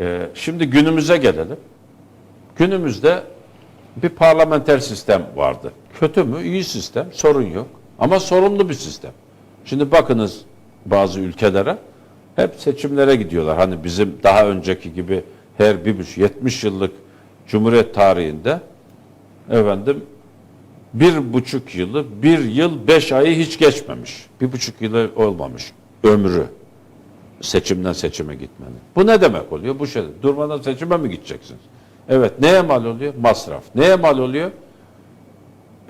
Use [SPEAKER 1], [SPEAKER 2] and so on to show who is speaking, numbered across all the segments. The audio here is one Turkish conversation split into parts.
[SPEAKER 1] Ee, şimdi günümüze gelelim. Günümüzde bir parlamenter sistem vardı. Kötü mü? İyi sistem. Sorun yok. Ama sorumlu bir sistem. Şimdi bakınız bazı ülkelere hep seçimlere gidiyorlar. Hani bizim daha önceki gibi her bir buçuk- 70 yıllık Cumhuriyet tarihinde efendim bir buçuk yılı, bir yıl beş ayı hiç geçmemiş. Bir buçuk yılı olmamış ömrü seçimden seçime gitmenin. Bu ne demek oluyor? Bu şey durmadan seçime mi gideceksiniz? Evet. Neye mal oluyor? Masraf. Neye mal oluyor?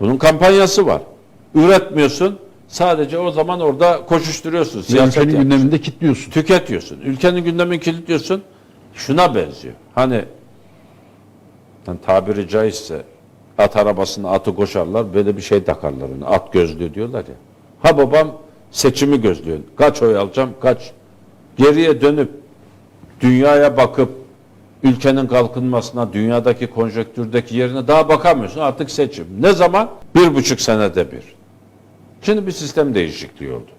[SPEAKER 1] Bunun kampanyası var. Üretmiyorsun. Sadece o zaman orada koşuşturuyorsun. Siyaset
[SPEAKER 2] ülkenin
[SPEAKER 1] yapıyorsun.
[SPEAKER 2] gündeminde kilitliyorsun.
[SPEAKER 1] Tüketiyorsun. Ülkenin gündemini kilitliyorsun. Şuna benziyor. Hani yani tabiri caizse at arabasına atı koşarlar böyle bir şey takarlar ona. At gözlüğü diyorlar ya. Ha babam seçimi gözlüyor. Kaç oy alacağım kaç. Geriye dönüp dünyaya bakıp ülkenin kalkınmasına, dünyadaki konjonktürdeki yerine daha bakamıyorsun. Artık seçim. Ne zaman? Bir buçuk senede bir. Şimdi bir sistem değişikliği oldu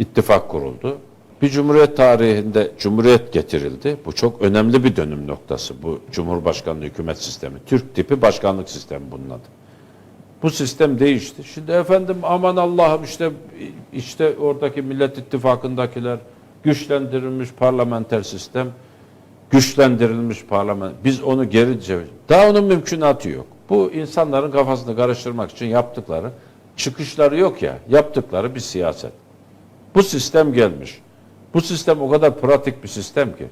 [SPEAKER 1] ittifak kuruldu. Bir cumhuriyet tarihinde cumhuriyet getirildi. Bu çok önemli bir dönüm noktası bu Cumhurbaşkanlığı hükümet sistemi. Türk tipi başkanlık sistemi bunun adı. Bu sistem değişti. Şimdi efendim aman Allah'ım işte işte oradaki Millet İttifakı'ndakiler güçlendirilmiş parlamenter sistem, güçlendirilmiş parlament. Biz onu geri çevir. Daha onun mümkünatı yok. Bu insanların kafasını karıştırmak için yaptıkları çıkışları yok ya. Yaptıkları bir siyaset. Bu sistem gelmiş. Bu sistem o kadar pratik bir sistem ki.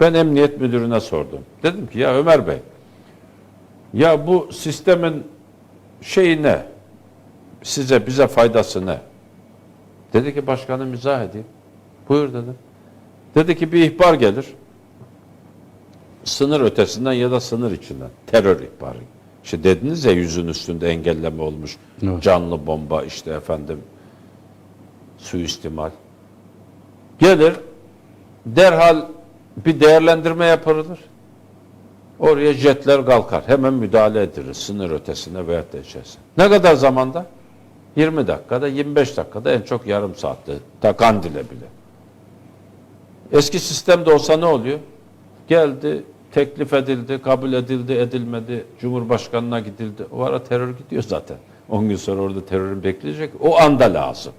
[SPEAKER 1] Ben emniyet müdürüne sordum. Dedim ki ya Ömer Bey, ya bu sistemin şeyi ne? Size, bize faydası ne? Dedi ki başkanım izah edeyim. Buyur dedim. Dedi ki bir ihbar gelir. Sınır ötesinden ya da sınır içinden. Terör ihbarı. İşte dediniz ya yüzün üstünde engelleme olmuş.
[SPEAKER 2] Evet.
[SPEAKER 1] Canlı bomba işte efendim suistimal. Gelir derhal bir değerlendirme yapılır. Oraya jetler kalkar. Hemen müdahale edilir sınır ötesine veya da içerisine. Ne kadar zamanda? 20 dakikada, 25 dakikada en çok yarım saatte. Ta Kandil'e bile. Eski sistemde olsa ne oluyor? Geldi, teklif edildi, kabul edildi, edilmedi. Cumhurbaşkanına gidildi. O ara terör gidiyor zaten. 10 gün sonra orada terörün bekleyecek. O anda lazım.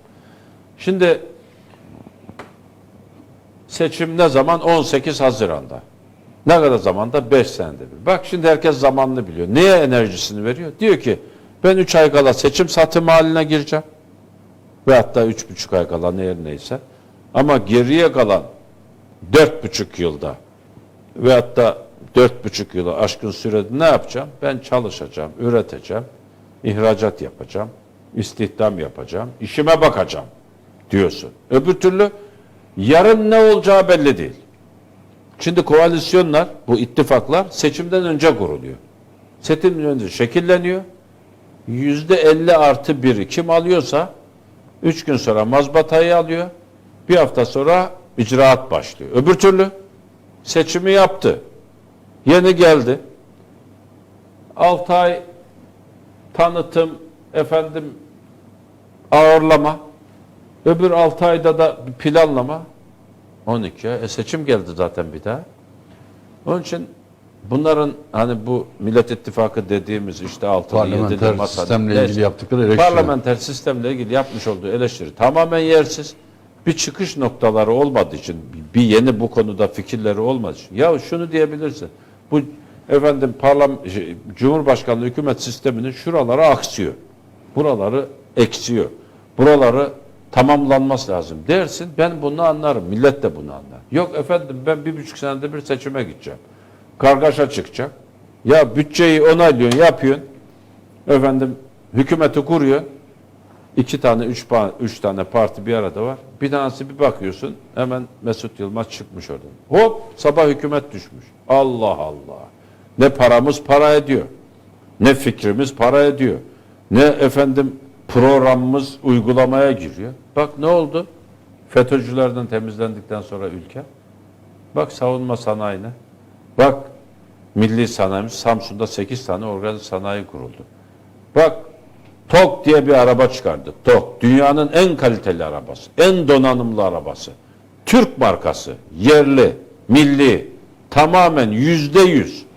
[SPEAKER 1] Şimdi seçim ne zaman? 18 Haziran'da. Ne kadar zamanda? 5 senede bir. Bak şimdi herkes zamanını biliyor. Neye enerjisini veriyor? Diyor ki ben 3 ay kala seçim satım haline gireceğim. Ve hatta 3,5 ay kala ne neyse. Ama geriye kalan 4,5 yılda ve hatta 4,5 yılı aşkın sürede ne yapacağım? Ben çalışacağım, üreteceğim, ihracat yapacağım, istihdam yapacağım, işime bakacağım diyorsun. Öbür türlü yarın ne olacağı belli değil. Şimdi koalisyonlar, bu ittifaklar seçimden önce kuruluyor. Seçimden önce şekilleniyor. Yüzde 50 artı biri kim alıyorsa üç gün sonra mazbatayı alıyor. Bir hafta sonra icraat başlıyor. Öbür türlü seçimi yaptı. Yeni geldi. 6 ay tanıtım, efendim ağırlama. Öbür 6 ayda da planlama. 12 ay. E seçim geldi zaten bir daha. Onun için bunların hani bu Millet İttifakı dediğimiz işte altılı yedili
[SPEAKER 2] Parlamenter
[SPEAKER 1] masa.
[SPEAKER 2] sistemle ilgili yaptıkları eleştiri.
[SPEAKER 1] Parlamenter sistemle ilgili yapmış olduğu eleştiri tamamen yersiz. Bir çıkış noktaları olmadığı için, bir yeni bu konuda fikirleri olmadığı için. Ya şunu diyebilirsin. Bu efendim parlam şey, Cumhurbaşkanlığı hükümet sisteminin şuraları aksıyor. Buraları eksiyor. Buraları tamamlanması lazım dersin. Ben bunu anlarım. Millet de bunu anlar. Yok efendim ben bir buçuk senede bir seçime gideceğim. Kargaşa çıkacak. Ya bütçeyi onaylıyorsun, yapıyorsun. Efendim hükümeti kuruyor. İki tane, üç, üç tane parti bir arada var. Bir tanesi bir bakıyorsun hemen Mesut Yılmaz çıkmış oradan. Hop sabah hükümet düşmüş. Allah Allah. Ne paramız para ediyor. Ne fikrimiz para ediyor. Ne efendim programımız uygulamaya giriyor. Bak ne oldu? FETÖ'cülerden temizlendikten sonra ülke. Bak savunma sanayine. Bak milli sanayimiz Samsun'da 8 tane organik sanayi kuruldu. Bak TOK diye bir araba çıkardık. TOK. Dünyanın en kaliteli arabası. En donanımlı arabası. Türk markası. Yerli, milli. tamamen yüzde yüz